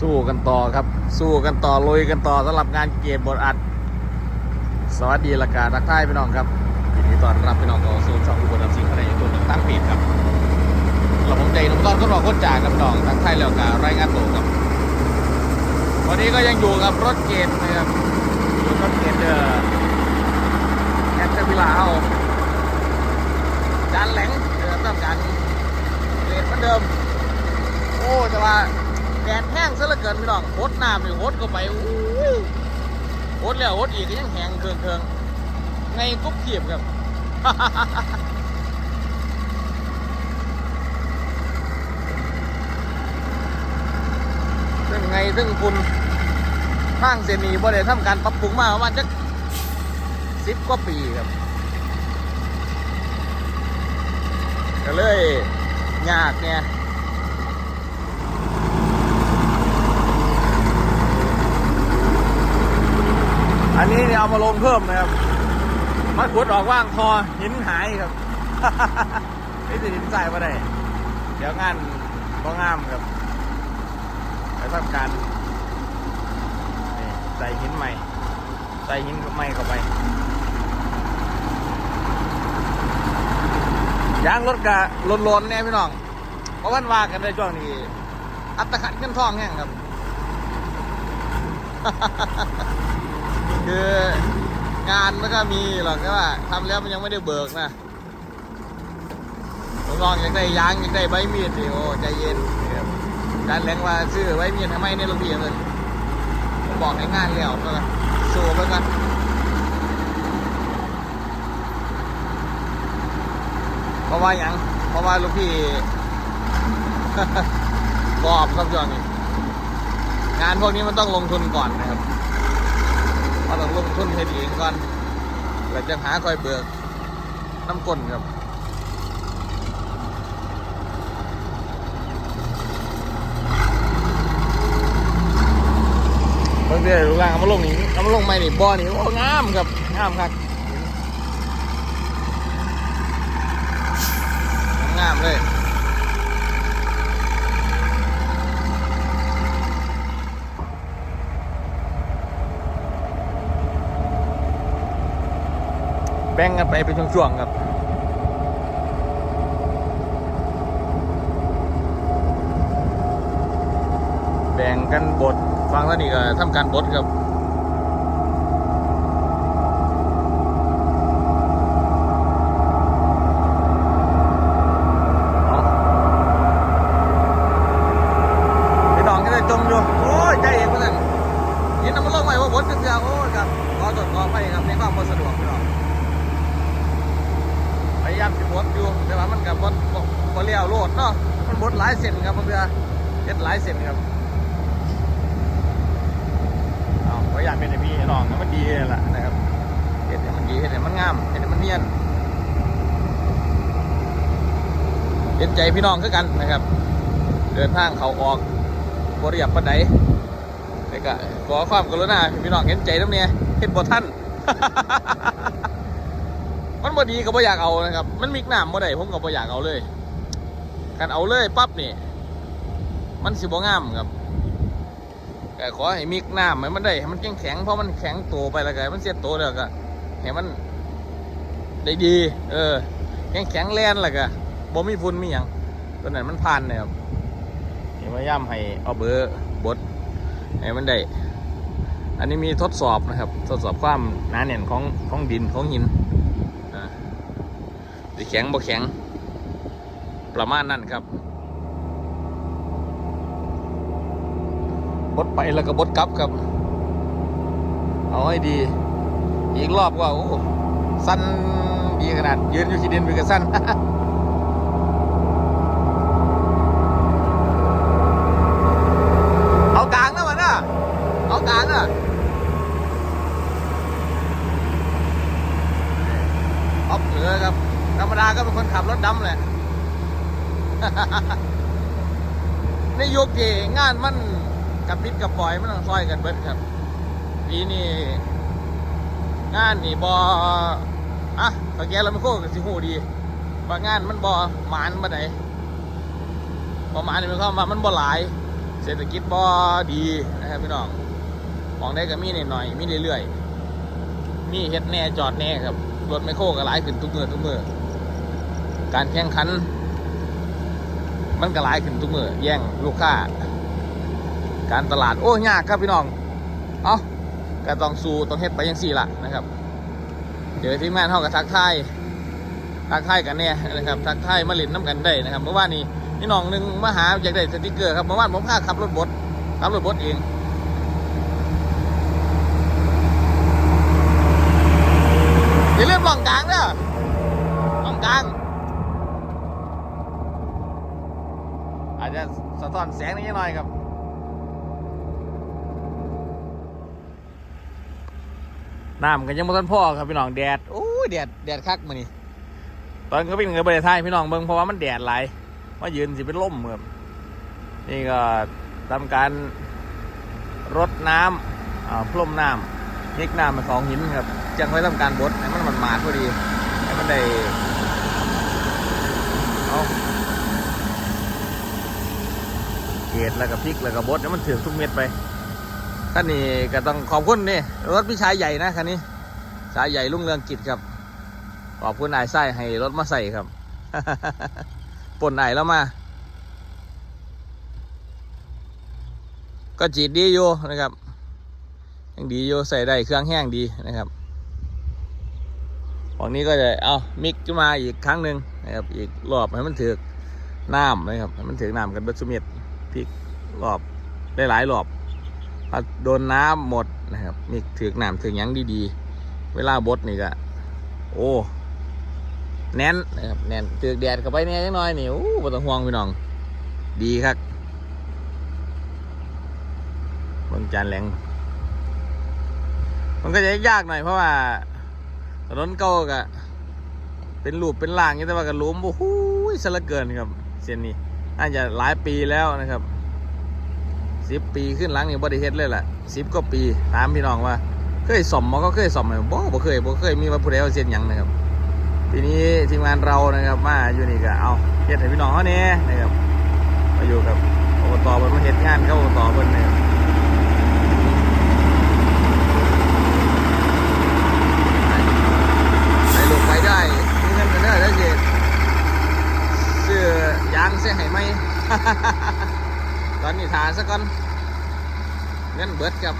สู้กันต่อครับ สู้กันต่อลุยกันต่อสำหรับงานเกมบทอัด สวัสดีละกาทักทายพี่น้องครับยินดีต้อนรับพี่น้องเข้าสู่ช่องอุบลน้ำสิงห์ภายในตัวหนึ่งตั้งปีดครับเราผมใจน้องต้อนก็รอคนจ่าครับน้องทักทายแล้วการรายงานตัวครับวันนี้ก็ยังอยู่กับรถเกมนะครับอยู่รถเกมเดอแอปเซวิลาเอาจานแหลงเดิมต้องการเรทเหมือนเดิม โอ้แต่ว่า ดดแห้งซะเหลือเกินพี่น้องโคตรน้ำนี่โคตรก็ไปอู้โคตรแล้วโคตรอีกก็ยังแห้งเคืองเคืองไงกุ๊บเกียบครับซึ่งไงซึ่งคุณทางเซนีบ่ได้ทำการปรับปรุงมาประมาณจักสิบกว่าปีครับก็เลยยากเนี่ย อันนี้เนี่ยเอามาลงเพิ่มนะครับมาขุดออกว่างพอหินหายครับนี่จะหินใส่มาได้เดี๋ยวงานก็งามครับไปทำการใส่หินใหม่ใส่หินใหม่เข้าไปยางรถกะลนๆเนี่ยพี่น้องเพราะวันว่ากันในช่วงนี้อัตคัดเงินทองแห้งครับ คืองานมันก็มีหรอกแค่ว่าทำแล้วมันยังไม่ได้เบิกนะผมลองอยากได้ยางอยากได้ใบมีดดิโอ้ใจเย็นครับการแรงว่าซื้อใบมีดทำไมเนี่ยลูกพี่เลยผมบอกให้งานแล้วก็สู้ไปกันเพราะว่าหยังเพราะว่าลูกพี่บอบครับจอนี่งานพวกนี้มันต้องลงทุนก่อนนะครับ เราต้องลงทุนให้ดีเองก่อนแล้วจะหาคอยเบิกน้ำก้นครับบางทีลูกหลานเอามาลงนี่เอามาลงไม่นี่บ่อนี่โอ้งามครับงามครับงามเลย แบ่งกันไปเป็นช่วงๆครับแบ่งกันบทฟังแล้วนี่ก็ทำการบทครับ เอาพี่น้องก็ได้จมอยู่ โอ้ยใจเย็นเพื่อนยินน้ำมันลงไปว่าบทเสียโอ้ยครับขอตรวจขอไปครับในความบ่สะดวกพี่น้อง พยายามสิบ ดอยู่ แต่ว่ามันกับบดบดเลี้ยวโลดเนาะ มันบดหลายเส้นครับเพื่อนเฮ็ดหลายเส้นครับเอาพยายามเป็นไอพี่น้องให้มันดีแหละนะครับเฮ็ดให้มันดีเฮ็ดให้มันงามเฮ็ดให้มันเนียนเห็นใจพี่น้องคือกันนะครับ เดินทางเขาออกบริยับปันไดแต่ก็ขอความกรุณาให้พี่น้องเห็นใจน้ำเนี่ยเฮ็ดบ่ท่าน มันบ่ดีก็บ่อยากเอานะครับ มันมิกน้ำบ่ได้ผมก็บ่อยากเอาเลยการเอาเลยปั๊บนี่ มันสิบ่งามครับแต่ขอให้มิกน้ำให้มันได้ให้มันแข็งแข็งเพราะมันแข็งตัวไปแล้วก็ให้มันเสียตัวแล้วก็ให้มันได้ดี เออ แข็งแข็งแลนแล้วก็บ่มีฝุ่นมีหยังตัวนั้นมันผ่านเนี่ยครับนี่พยายามให้เอาเบอร์บดให้มันได้ อันนี้มีทดสอบนะครับ ทดสอบความหนาแน่นของของดินของหิน สิแข็งบ่แข็ง ประมาณนั้นครับบดไปแล้วก็บดกลับครับ เอาให้ดี อีกรอบว่าโอ้สั้นดีขนาดยืนอยู่ที่เดินไปก็สั้น เอากลางนะมันนะเอากลางนะ ออฟเหลือครับ ธรรมดาก็เป็ นคนขับรถดำแหละ ในยุคที่งานมันกับปิดกับปล่อยมันต้องซอยกันเบิดครับปีนี้งานนี่บออะตะแกเราไม่โค้กับสิหูดีว่างานมันบอหมานมาไหนบอหมานนี่มันเข้ามามันบอหลาย เศรษฐกิจบ่ดีนะครับพี่น้องมองได้ก็มีนิดหน่อยมีเรื่อยๆมีเฮ็ดแน่จอดแน่ครับรถไมคโครก็หลายขึ้นทุกมือทุกมือ การแข่งขัน มันก็หลายขึ้นทุกมือแย่งลูกค้า การตลาดโอ้ยากครับพี่น้อง เอาก็ต้องสู้ต้องเฮ็ดไปยังสี่ละนะครับเจอทีมงานเท่ากับทักทายทักทายกันเนี่ยนะครับ ทักทายมาเล่นน้ำกันได้นะครับ เมื่อวานนี้นี่น้องหนึ่งมาหาอยากได้สติกเกอร์ครับเมื่อวานผมพาขับรถบดขับรถบดเองอย่าลืมมองกลางเด้อมองกลาง อาจจะสะท้อน แสงนิดหน่อยครับน้ำกันยังไม่ทันพ่อครับพี่น้องแดดโอ้ยแดดแดดคักมานี่ตอนเขาเป็นเงินบริษัทพี่น้องเบิ่งเพราะว่ามันแดดหลายว่ายืนสิเป็นล่มครับนี่ก็ทำการรดน้ำอ่าพรมน้ำเทคน้ำมาสองหินครับจังไว้ทำการบดให้มันมันมาดพอดีให้มันได้เอา เกล็ดแล้วก็พริกแล้วก็บดให้มันถึงทุกเม็ดไปคันนี้ก็ต้องขอบคุณนี่รถพี่ชายใหญ่นะคันนี้ชายใหญ่รุ่งเรืองกิจครับขอบคุณนายไส้ให้รถมาใส่ครับปนไหนแล้วมา ก็จีดดีอยู่นะครับยังดีอยู่ใส่ได้เครื่องแห้งดีนะครับฝั่งนี้ก็จะเอามิกขึ้นมาอีกครั้งหนึ่งนะครับอีกรอบให้มันถือน้ำนะครับให้มันถือน้ำกันเบัสุเม็ด พลิกรอบได้หลายรอบถ้าโดนน้ำหมดนะครับมีถือกน้ำถือยังดีๆ เวลาบดนี่ก็โอ้แน่นนะครับแน่นถือกแดดเข้าไปเนี่ยจังน้อยนี่โอ้บ่ต้องห่วงพี่น้อง ดีครับบางจานแหลงมันก็จะยากหน่อยเพราะว่าถนนเก่าก็เป็นรูปเป็นล่างย่างนี้แต่ว่าก็ลุมโอ้โหสละเกินครับ เส้นนี้ น่าจะหลายปีแล้วนะครับสิบปีขึ้นหลังนี่บริเฮ็ดเลยแหละสิบก็ปีถามพี่น้องว่า เคยสมมันก็เคยสอมไหมบ่บ่เคยบ่เคยมีว่าผู้ใดเอาเส้นหยังนะครับ ทีนี้ทีมงานเรานะครับมาอยู่นี่ก็เอาเฮ็ดให้พี่น้องเขาเนี่ยนะครับมาอยู่กับอบตเพิ่นมาเฮ็ดงานกับอบตเพิ่นนะครับไปลูกไปได้มีเงินกันเด้อได้สิซื้อยางเสียให้ไหม ตอนนี้ทาซะก่อนเงินเบิดกับ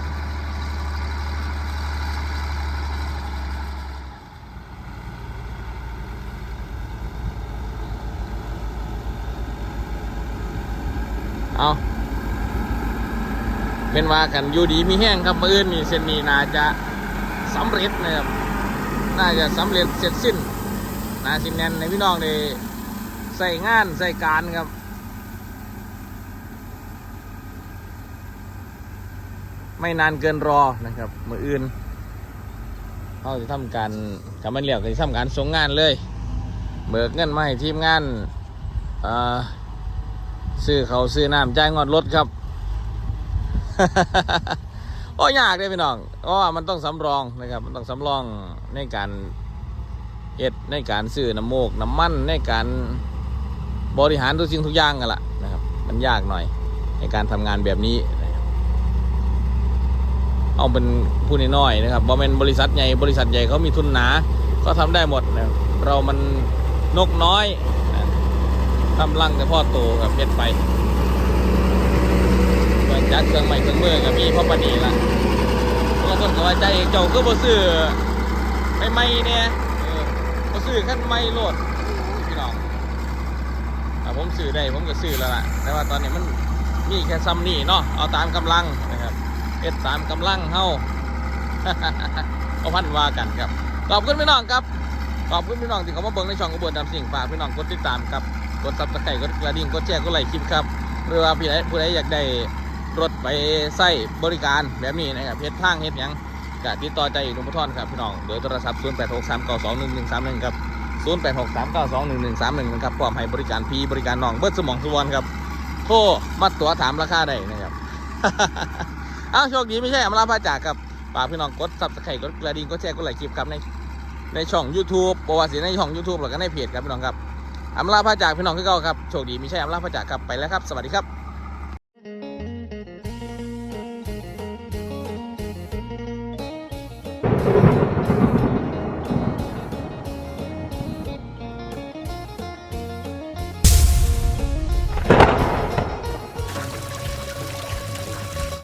เอาเป็นว่ากันอยู่ดีมีแห้งครับมืออื่นนี่เส้นนี้น่าจะสำเร็จนะครับ น่าจะสำเร็จเสร็จสิ้นน่าสิแนนในพี่น้องได้ ใส่งานใส่การครับ ไม่นานเกินรอนะครับ มืออื่นเขาจะทำการทำมันเหลียวจะทำการส่งงานเลย เบิกเงินมาให้ทีมงานซื้อเขาซื้อน้ำจ่ายงอดรถครับโอ้ยากเลยพี่น้องเพราะว่ามันต้องสำรองนะครับ มันต้องสำรองในการเอ็ดในการซื้อน้ำโมกน้ำมันในการ บริหารทุกสิ่งทุกอย่างกันละนะครับ มันยากหน่อยในการทำงานแบบนี้ เอาเป็นผู้น้อยๆนะครับบ่เป็นบริษัทใหญ่บริษัทใหญ่เขามีทุนหนาก็ทำได้หมดนะรเรามันนกน้อยทำรังแต่พ่อโตกับเพชรไปเครื่องจักรเครื่องใหม่เครื่องมือก็มีพ่อปนีละบางคนก็ว่าใจเจ้าก็บ่ซื้อไม่ไม่ๆเนี่ยเออบ่ซื้อขั้นไม่โหลด ผมซื้อได้ผมก็ซื้อแล้วล่ะ แต่ว่าตอนนี้มันมีแค่ซ้ำนี่เนาะเอาตามกำลังนะครับเอ็ดตามกำลังเฮาเอาพันว่ากันครับขอบคุณพี่น้องครับขอบคุณพี่น้องที่เขามาเบิ่งในช่องกระบวนดำสิ่งฝากพี่น้องกดติดตามครับกดซับสไครต์กดกระดิ่งกดแชร์กดไลค์คลิปครับหรือว่าพี่ใดผู้ใดอยากได้รถไปใส่บริการแบบนี้นะครับเฮ็ดทางเฮ็ดยังก็ติดต่อใจอีกนุ่มทอนครับพี่น้องโดยโทรศัพท์ 0 8 6 3 9 2 1 1 3 1 ครับ 0 8 6 3 9 2 1 1 3 1นะครับพร้อมให้บริการฟรีบริการน้องเบิดสมองสุวรรณครับโทรมาตัวถามราคาได้นะครับอ้าวโชคดีไม่ใช่อำลาพาจากครับฝากพี่น้องกดซับสไครต์กดกระดิ่งกดแชร์กดไลค์คลิปครับในในช่อง YouTube ประวัติในช่อง YouTube แล้วก็ในเพจครับพี่น้องครับอำลาพาจากพี่น้องคือเก่าครับโชคดีไม่ใช่อำลาพาจากครับไปแล้วครับ สวัสดีครับ